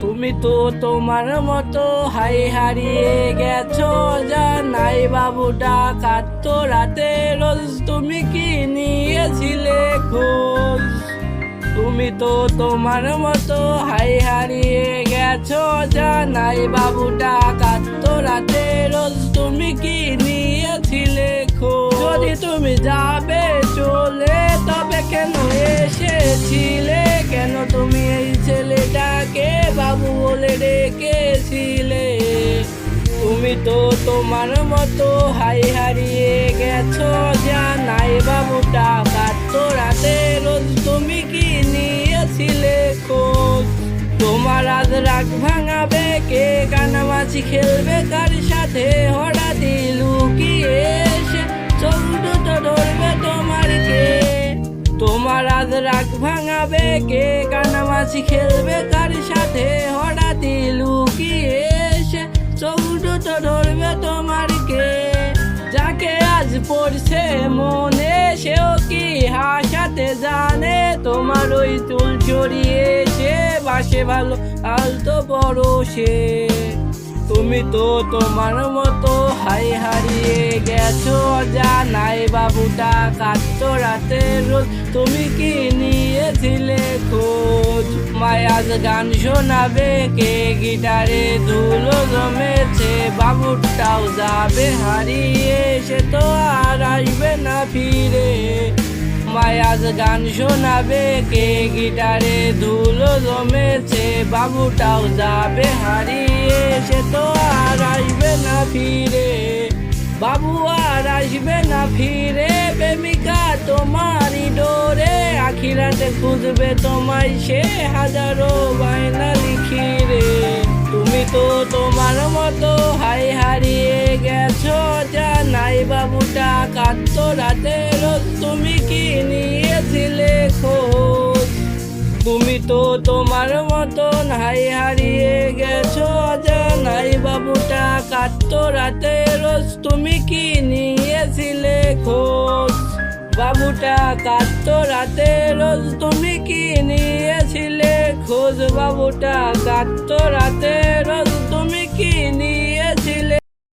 তুমি তো তোমার মতো হাই হারিয়ে গেছো জানাই বাবুটা কাঁদতো রাতে রোজ তুমি কি নিয়েছিলে খোঁজ? তুমি তো তোমার মতো হাই হারিয়ে গেছো জানাই বাবুটা কাঁদতো রাতে রোজ তুমি কি নিয়েছিলে খোঁজ? যদি তুমি যাবে চলে, তবে কেন এসেছিলে? তো তোমার মতো হাই হারিয়ে গেছো জানাই বাবুটা কাঁদতো রাতে রোজ তুমি কি নিয়েছিলে খোঁজ? তোমার আজ রাগ ভাঙাবে, কে কানামাছি খেলবে, কার সাথে হঠাৎই লুকিয়ে এসে চোখ দুটো ধরবে তোমার কে? তোমার আজ রাগ ভাঙাবে, কে কানামাছি খেলবে, কার সাথে হঠাৎই চোখ ধরবে তোমার কে যাকে আজ পড়ছে মনে, সেও কি হাসাতে জানে? তোমার ওই চুল চড়িয়ে সে বাসে ভালো আলতো বড় সে তুমি তো তোমার মতো হাই হারিয়ে গেছো জানাই বাবুটা কাঁদতো রাতে রোজ। তুমি কি নিয়েছিলে খোঁজ? মায়াজ গান শোনাবে কে গিটারে ধুলো জমেছে বাবুটাও যাবে হারিয়ে, সে তো আর আসবে না ফিরে। মায়াজ গান শোনাবে, কে গিটারে ধুলো জমেছে, বাবুটাও যাবে হারিয়ে, সে তো আর আসবে না ফিরে। বাবু আর আসবে না ফিরে, প্রেমিকা তোমারই ডোরে, আখিরাতে খুঁজবে তোমায় সে হাজারো বায়না লিখি রে তুমি তো মতো হাই হারিয়ে গেছো জানাই বাবুটা, কাঁদতো রাতে তুমি কি নিয়েছিলে খোঁজ? তুমি তো তোমার মতন হাই হারিয়ে গেছো জানাই বাবুটা, কাঁদতো রাতে রোজ। তুমি কি নিয়েছিলে খোঁজ? বাবুটা, কাঁদতো রাতে রোজ। তুমি কি নিয়েছিলে খোঁজ? বাবুটা, কাঁদতো রাতে